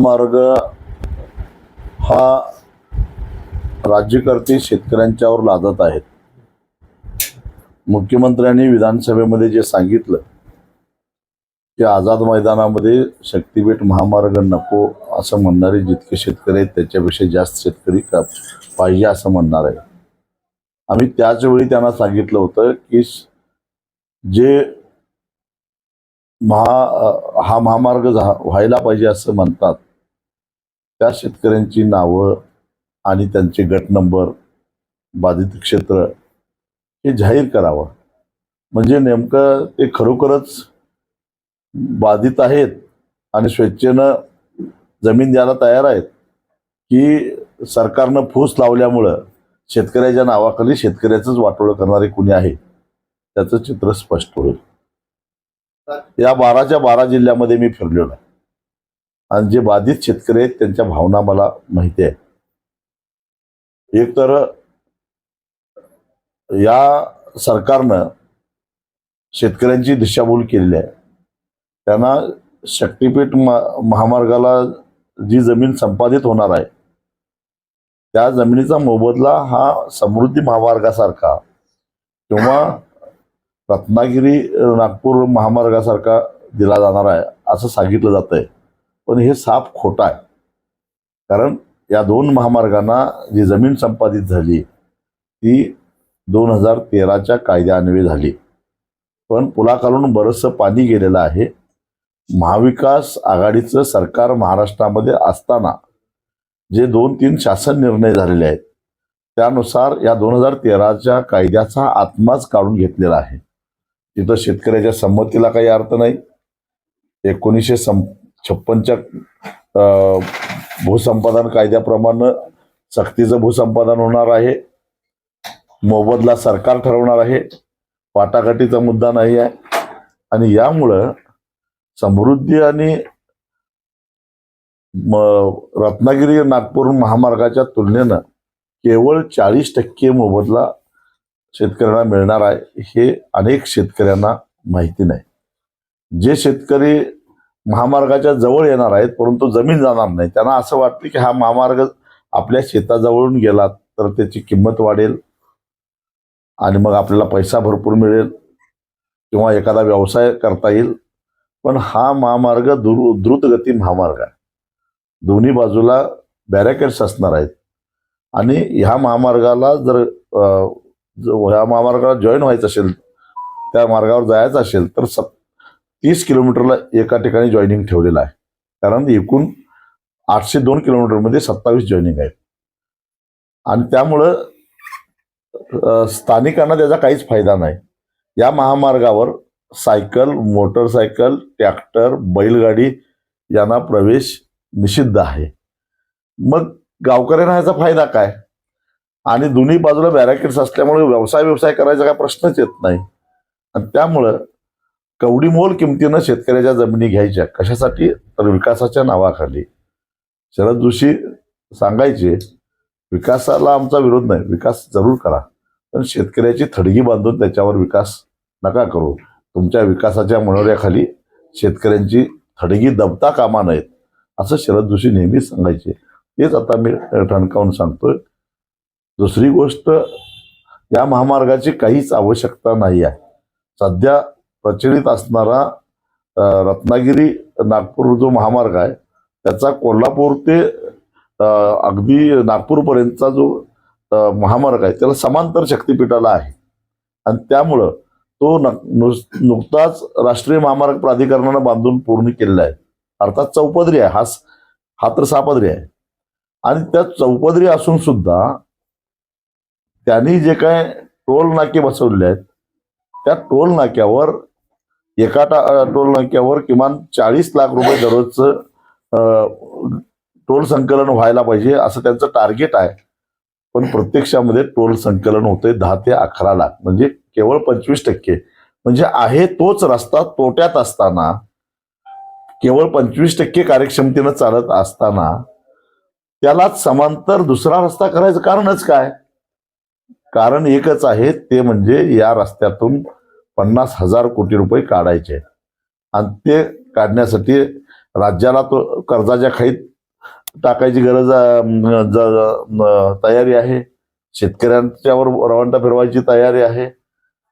मार्ग हा राज्यकर्ते शेतकऱ्यांच्यावर लादत आहेत. मुख्यमंत्र्यांनी विधानसभेमध्ये जे सांगितलं की आझाद मैदानामध्ये शक्तीपीठ महामार्ग नको असं म्हणणारे जितके शेतकरी आहेत त्याच्यापेक्षा जास्त शेतकरी का पाहिजे असं म्हणणार आहे आम्ही त्याच वेळी त्यांना सांगितलं होतं की जे महा हा महामार्ग व्हायला पाहिजे असं म्हणतात त्या शेतकऱ्यांची नावं आणि त्यांचे गट नंबर बाधित क्षेत्र हे जाहीर करावं. म्हणजे नेमकं ते खरोखरच बाधित आहेत आणि स्वेच्छेनं जमीन द्यायला तयार आहेत की सरकारनं फूस लावल्यामुळं शेतकऱ्याच्या नावाखाली शेतकऱ्याचंच वाटोळं करणारे कुणी आहे त्याचं चित्र स्पष्ट होईल. या बाराच्या बारा जिल्ह्यामध्ये मी फिरलेलो आहे. आणि जे बाधित शेतकरी आहेत त्यांच्या भावना मला माहिती आहे. एक तर या सरकारनं शेतकऱ्यांची दिशाभूल केलेली आहे. त्यांना शक्तीपीठ महामार्गाला जी जमीन संपादित होणार आहे त्या जमिनीचा मोबदला हा समृद्धी महामार्गासारखा किंवा रत्नागिरी नागपूर महामार्गासारखा दिला जाणार आहे असं सांगितलं जात आहे पण हे साफ खोटं आहे. कारण या दोन महामार्गांना जी जमीन संपादित झाली ती दोन हजार तेराच्या कायद्यान्वये झाली. पण पुलाखालून बरंचसं पाणी गेलेलं आहे. महाविकास आघाडीचं सरकार महाराष्ट्रामध्ये असताना जे दोन तीन शासन निर्णय झालेले आहेत त्यानुसार या दोन हजार तेराच्या कायद्याचा आत्माच काढून घेतलेला आहे. तिथं शेतकऱ्याच्या संमतीला काही अर्थ नाही. एकोणीसशे सं छप्पनच्या भूसंपादन कायद्याप्रमाणे सक्तीचं भूसंपादन होणार आहे. मोबदला सरकार ठरवणार आहे. वाटाघाटीचा मुद्दा नाही आहे. आणि यामुळं समृद्धी आणि म- रत्नागिरी नागपूर महामार्गाच्या तुलनेनं केवळ चाळीस टक्के मोबदला शेतकऱ्यांना मिळणार आहे हे अनेक शेतकऱ्यांना माहिती नाही. जे शेतकरी महामार्गाच्या जवळ येणार आहेत परंतु जमीन जाणार नाही. त्यांना असं वाटतं की हा महामार्ग आपल्या शेताजवळून गेला तर त्याची किंमत वाढेल आणि मग आपल्याला पैसा भरपूर मिळेल किंवा एखादा व्यवसाय करता येईल. पण हा महामार्ग दुरु द्रुतगती महामार्ग आहे. दोन्ही बाजूला बॅरिकेड्स असणार आहेत. आणि ह्या महामार्गाला जर ह्या महामार्गाला जॉईन व्हायचं असेल त्या मार्गावर जायचं असेल तर सत तीस किलोमीटरला एका ठिकाणी जॉईनिंग ठेवलेलं आहे. कारण एकूण आठशे दोन किलोमीटरमध्ये सत्तावीस जॉईनिंग आहेत. आणि त्यामुळं स्थानिकांना त्याचा काहीच फायदा नाही. या महामार्गावर सायकल मोटरसायकल ट्रॅक्टर बैलगाडी यांना प्रवेश निषिद्ध आहे. मग गावकऱ्यांना ह्याचा फायदा काय? आणि दोन्ही बाजूला बॅरॅकेट्स असल्यामुळे व्यवसाय व्यवसाय करायचा काय प्रश्नच येत नाही. आणि त्यामुळं कवडीमोल किमतीनं शेतकऱ्याच्या जमिनी घ्यायच्या कशासाठी? तर विकासाच्या नावाखाली. शरद जोशी सांगायचे विकासाला आमचा विरोध नाही विकास जरूर करा. पण शेतकऱ्याची थडगी बांधून त्याच्यावर विकास नका करू. तुमच्या विकासाच्या मनोऱ्याखाली शेतकऱ्यांची थडगी दबता कामा नयेत. असं शरद जोशी नेहमीच सांगायचे. तेच आता मी ठणकावून सांगतोय. दुसरी गोष्ट या महामार्गाची काहीच आवश्यकता नाही आहे. सध्या प्रचलित असणारा रत्नागिरी नागपूर जो महामार्ग आहे त्याचा कोल्हापूर ते अगदी नागपूरपर्यंतचा जो महामार्ग आहे त्याला समांतर शक्तीपीठाला आहे. आणि त्यामुळं तो नुकताच राष्ट्रीय महामार्ग प्राधिकरणानं बांधून पूर्ण केलेला आहे. अर्थात चौपदरी आहे हा हा तर सापदरी आहे. आणि त्या चौपदरी असून सुद्धा त्यांनी जे काय टोल नाके बसवलेले आहेत त्या टोल नाक्यावर एका टोल नाक्यावर किमान चाळीस लाख रुपये दररोजचं टोल संकलन व्हायला पाहिजे असं त्यांचं टार्गेट आहे. पण प्रत्यक्षामध्ये टोल संकलन होते दहा ते अकरा लाख. म्हणजे केवळ पंचवीस टक्के. म्हणजे आहे तोच रस्ता तोट्यात असताना केवळ पंचवीस टक्के कार्यक्षमतेनं चालत असताना त्यालाच समांतर दुसरा रस्ता करायचं कारणच काय? कारण एकच आहे ते म्हणजे या रस्त्यातून पन्नास हजार कोटी रुपये काढायचे आहेत. आणि ते काढण्यासाठी राज्याला तो कर्जाच्या खाईत टाकायची गरज तयारी आहे. शेतकऱ्यांच्यावर रवंटा फिरवायची तयारी आहे.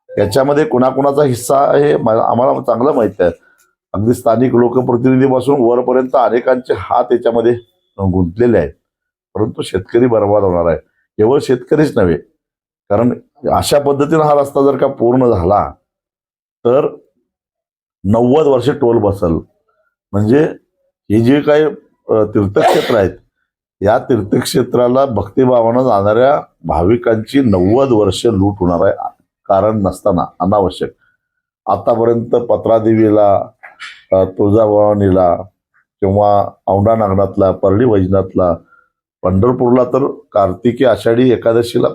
याच्यामध्ये कुणाकुणाचा हिस्सा आहे आम्हाला चांगलं माहिती आहे. अगदी स्थानिक लोकप्रतिनिधीपासून वरपर्यंत अनेकांचे हात याच्यामध्ये गुंतलेले आहेत. परंतु शेतकरी बर्बाद होणार आहे. केवळ शेतकरीच नव्हे कारण अशा पद्धतीनं हा रस्ता जर का पूर्ण झाला तर नव्वद वर्ष टोल बसल. म्हणजे हे जे काही तीर्थक्षेत्र आहेत या तीर्थक्षेत्राला भक्तिभावानं जाणाऱ्या भाविकांची नव्वद वर्ष लूट होणार आहे कारण नसताना अनावश्यक. आतापर्यंत पत्रादेवीला तुळजाभवानीला किंवा औंढा नागनाथला परळी वैजनाथला पंढरपूरला तर कार्तिकी आषाढी एकादशीला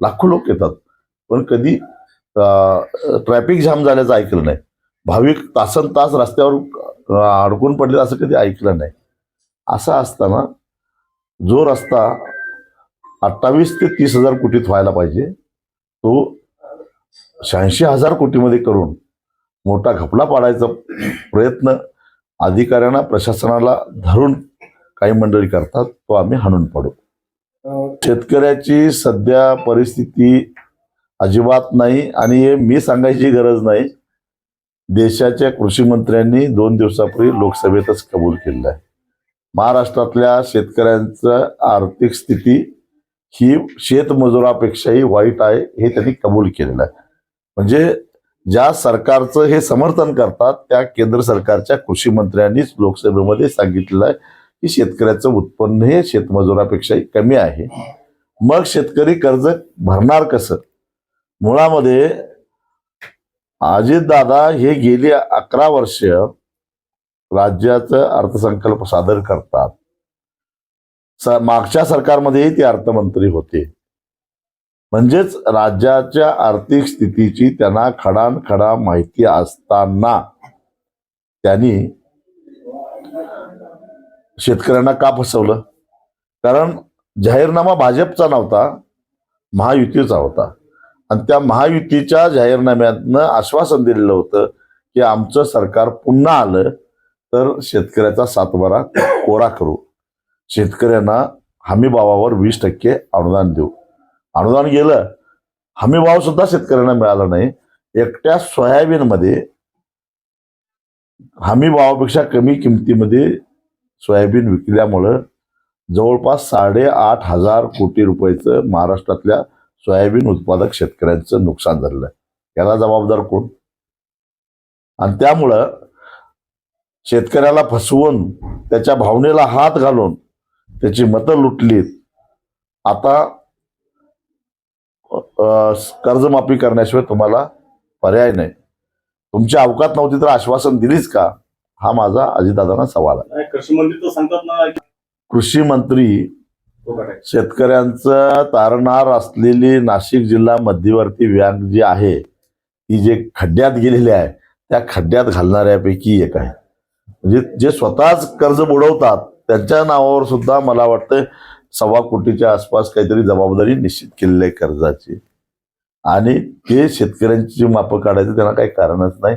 लाखो लोक येतात. पण कधी ट्रॅफिक जाम झाल्याचं ऐकलं नाही. भाविक तासन तास रस्त्यावर अडकून पडले असं कधी ऐकलं नाही. असं असताना जो रस्ता अठ्ठावीस ते तीस हजार कोटीत व्हायला पाहिजे तो शहाऐंशी हजार कोटीमध्ये करून मोठा घपला पाडायचा प्रयत्न अधिकाऱ्यांना प्रशासनाला धरून काही मंडळी करतात तो आम्ही हाणून पाडू. शेतकऱ्याची सध्या परिस्थिती अजिबात नाही आणि हे मी सांगायची गरज नाही. देशाच्या कृषी मंत्र्यांनी दोन दिवसापूर्वी लोकसभेतच कबूल केलेलं आहे. महाराष्ट्रातल्या शेतकऱ्यांचं आर्थिक स्थिती ही शेतमजुरापेक्षाही वाईट आहे हे त्यांनी कबूल केलेलं आहे. म्हणजे ज्या सरकारचं हे समर्थन करतात त्या केंद्र सरकारच्या कृषी मंत्र्यांनीच लोकसभेमध्ये सांगितलेलं आहे की शेतकऱ्याचं उत्पन्न हे शेतमजुरापेक्षाही कमी आहे. मग शेतकरी कर्ज भरणार कसं? मुळामध्ये अजितदादा हे गेली अकरा वर्ष राज्याचं अर्थसंकल्प सादर करतात. मागच्या सरकारमध्येही ते अर्थमंत्री होते. म्हणजेच राज्याच्या आर्थिक स्थितीची त्यांना खडानखडा माहिती असताना त्यांनी शेतकऱ्यांना का फसवलं? कारण जाहीरनामा भाजपचा नव्हता महायुतीचा होता. आणि त्या महायुतीच्या जाहीरनाम्यातनं आश्वासन दिलेलं होतं की आमचं सरकार पुन्हा आलं तर शेतकऱ्याचा सातबारा कोरा करू. शेतकऱ्यांना हमीभावावर वीस टक्के अनुदान देऊ. अनुदान गेलं हमीभाव सुद्धा शेतकऱ्यांना मिळाला नाही. एकट्या सोयाबीनमध्ये हमी भावापेक्षा कमी किमतीमध्ये सोयाबीन विकल्यामुळं जवळपास साडेआठ हजार कोटी रुपयाचं महाराष्ट्रातल्या सोयाबीन उत्पादक शेतकऱ्यांचं नुकसान झालेलं आहे. याला जबाबदार कोण? आणि त्यामुळं शेतकऱ्याला फसवून त्याच्या भावनेला हात घालून त्याची मतं लुटलीत. आता कर्जमाफी करण्याशिवाय तुम्हाला पर्याय नाही. तुमची अवकात नव्हती तर आश्वासन दिलीच का? हा माझा अजितदादांना सवाल आहे. कृषी मंत्री कृषी मंत्री हो शेतकऱ्यांचं तारणार असलेली नाशिक जिल्हा मध्यवर्ती बँक जी आहे ती जे खड्ड्यात गेलेली आहे त्या खड्ड्यात घालणाऱ्यापैकी एक आहे. म्हणजे जे स्वतःच कर्ज बुडवतात त्यांच्या नावावर सुद्धा मला वाटतं सव्वा कोटीच्या आसपास काहीतरी जबाबदारी निश्चित केलेली आहे कर्जाची. आणि ते शेतकऱ्यांची मापं काढायचं त्यांना काही कारणच नाही.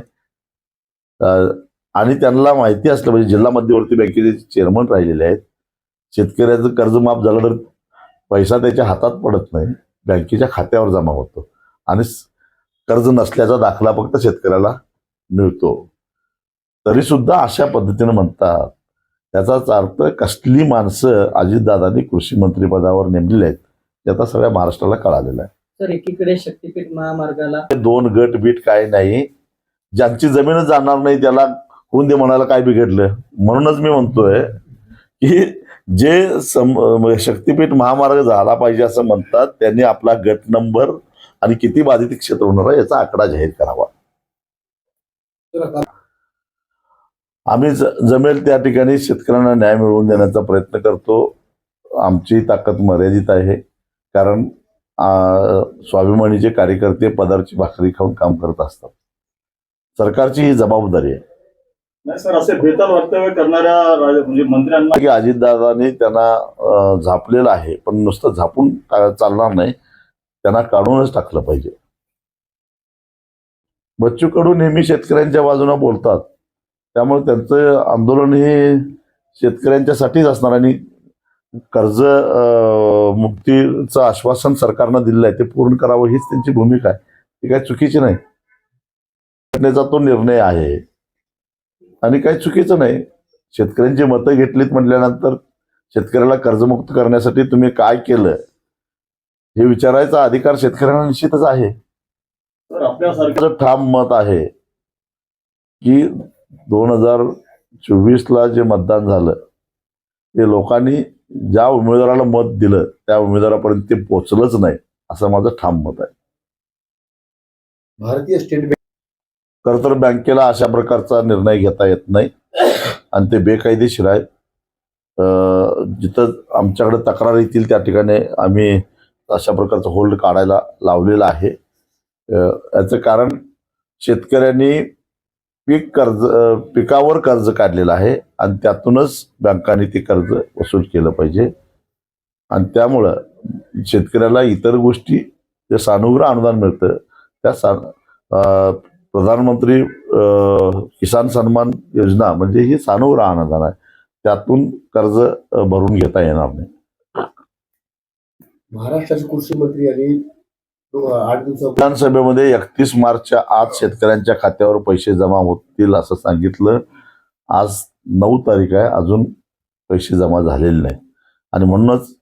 आणि त्यांना माहिती असलं पाहिजे जिल्हा मध्यवर्ती बँकेचे चेअरमन राहिलेले आहेत. शेतकऱ्याचं कर्ज माफ झालं तर पैसा त्याच्या हातात पडत नाही. बँकेच्या खात्यावर जमा होतो. आणि कर्ज नसल्याचा दाखला फक्त शेतकऱ्याला मिळतो. तरी सुद्धा अशा पद्धतीनं म्हणतात त्याचाच अर्थ कसली माणसं अजितदादांनी कृषी मंत्री पदावर नेमलेली आहेत ते आता सगळ्या महाराष्ट्राला कळालेलं आहे. तर एकीकडे शक्तीपीठ महामार्गाला. दोन गट बीट काय नाही. ज्यांची जमीनच जाणार नाही त्याला कोण दे म्हणायला काय बिघडलं? म्हणूनच मी म्हणतोय की जे सम शक्तिपीठ म्हणजे शक्तीपीठ महामार्ग झाला पाहिजे असं म्हणतात त्यांनी आपला गट नंबर आणि किती बाधित क्षेत्र होणार आहे याचा आकडा जाहीर करावा. आम्ही जमेल त्या ठिकाणी शेतकऱ्यांना न्याय मिळवून देण्याचा प्रयत्न करतो. आमची ताकद मर्यादित आहे कारण स्वाभिमानीचे कार्यकर्ते पदार्थ भाकरी खाऊन काम करत असतात. सरकारची ही जबाबदारी आहे. नाही सर असे बेताल वक्तव्य करणाऱ्या म्हणजे मंत्र्यांना की अजितदादांनी त्यांना झापलेलं आहे पण नुसतं झापून चालणार नाही त्यांना काढूनच टाकलं पाहिजे. बच्चू कडू नेहमी शेतकऱ्यांच्या बाजूने बोलतात. त्यामुळे त्यांचं आंदोलन हे शेतकऱ्यांच्यासाठीच असणार आणि कर्ज मुक्तीचं आश्वासन सरकारनं दिलेलं आहे ते पूर्ण करावं हीच त्यांची भूमिका आहे. ती काही चुकीची नाही. घटनेचा तो निर्णय आहे. आणि काही चुकीचं नाही. शेतकऱ्यांची मतं घेतलीत म्हटल्यानंतर शेतकऱ्याला कर्जमुक्त करण्यासाठी तुम्ही काय केलं? हे विचारायचा अधिकार शेतकऱ्यांना निश्चितच आहे. तर आपल्यासारख्या माझं ठाम मत आहे की दोन हजार चोवीसला जे मतदान झालं ते लोकांनी ज्या उमेदवाराला मत दिलं त्या उमेदवारापर्यंत ते पोचलंच नाही असं माझं ठाम मत आहे. भारतीय स्टेट बँक खरं तर बँकेला अशा प्रकारचा निर्णय घेता येत नाही. आणि ते बेकायदेशीर आहे जिथं आमच्याकडे तक्रार येतील त्या ठिकाणी आम्ही अशा प्रकारचं होल्ड काढायला लावलेलं आहे. याचं कारण शेतकऱ्यांनी पीक कर्ज पिकावर कर्ज काढलेलं आहे आणि त्यातूनच बँकांनी ते कर्ज वसूल केलं पाहिजे. आणि त्यामुळं शेतकऱ्याला इतर गोष्टी जे सानुग्रह अनुदान मिळतं त्या सा प्रधानमंत्री किसान सन्मान योजना म्हणजे ही सानुग्रह अनुदान आहे. त्यातून कर्ज भरून घेता येणार नाही. महाराष्ट्राचे कृषी मंत्री यांनी दो- आठ दिवसा विधानसभेमध्ये एकतीस मार्चच्या आत शेतकऱ्यांच्या खात्यावर पैसे जमा होतील असं सांगितलं. आज नऊ तारीख आहे अजून पैसे जमा झालेले नाही आणि म्हणूनच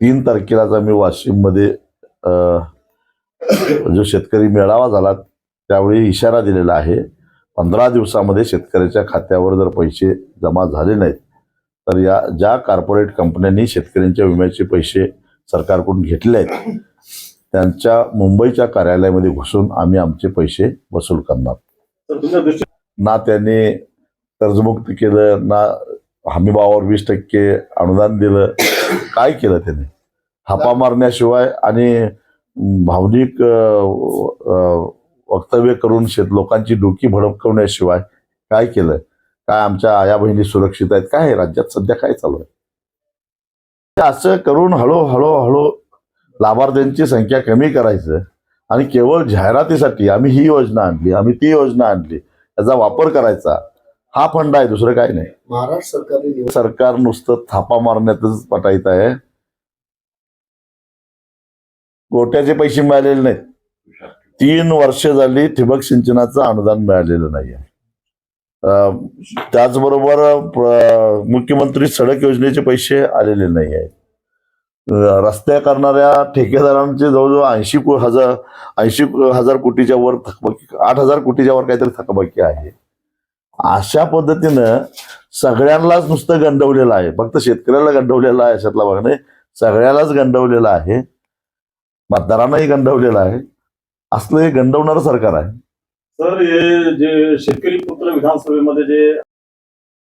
तीन तारखेलाच आम्ही वाशिममध्ये जो शेतकरी मेळावा झाला त्यावेळी इशारा दिलेला आहे पंधरा दिवसामध्ये शेतकऱ्याच्या खात्यावर जर पैसे जमा झाले नाहीत तर या ज्या कॉर्पोरेट कंपन्यांनी शेतकऱ्यांच्या विम्याचे पैसे सरकारकडून घेतले आहेत त्यांच्या मुंबईच्या कार्यालयामध्ये घुसून आम्ही आमचे पैसे वसूल करणार. ना त्यांनी कर्जमुक्त केलं ना हमीभावावर वीस टक्के अनुदान दिलं काय केलं त्याने? थापा मारण्याशिवाय आणि भावनिक वक्तव्य करून शेत लोकांची डोकी भडकवण्याशिवाय काय केलं? काय आमच्या आया बहिणी सुरक्षित आहेत? काय राज्यात सध्या काय चालू आहे? असं करून हळूहळू हळू लाभार्थ्यांची संख्या कमी करायचं आणि केवळ जाहिरातीसाठी आम्ही ही योजना आणली आम्ही ती योजना आणली त्याचा वापर करायचा हा फंड आहे. दुसरं काही नाही. महाराष्ट्र सरकारने सरकार नुसतं थापा मारण्यातच पटायत आहे. गोट्याचे पैसे मिळालेले नाहीत. तीन वर्ष झाली ठिबक सिंचनाचं अनुदान मिळालेलं नाही आहे त्याचबरोबर मुख्यमंत्री सडक योजनेचे पैसे आलेले नाही आहेत रस्त्या करणाऱ्या ठेकेदारांचे जवळजवळ ऐंशी हजार ऐंशी हजार कोटीच्या वर थकबाकी आठ हजार कोटीच्या वर काहीतरी थकबाकी आहे. अशा पद्धतीनं सगळ्यांनाच नुसतं गंडवलेलं आहे. फक्त शेतकऱ्याला गंडवलेलं आहे अशातला भाग नाही. सगळ्यालाच गंडवलेलं आहे. मतदारांनाही गंडवलेलं आहे. असलं हे गंडवणारं सरकार आहे. सर हे जे शेतकरी पुत्र विधानसभेमध्ये जे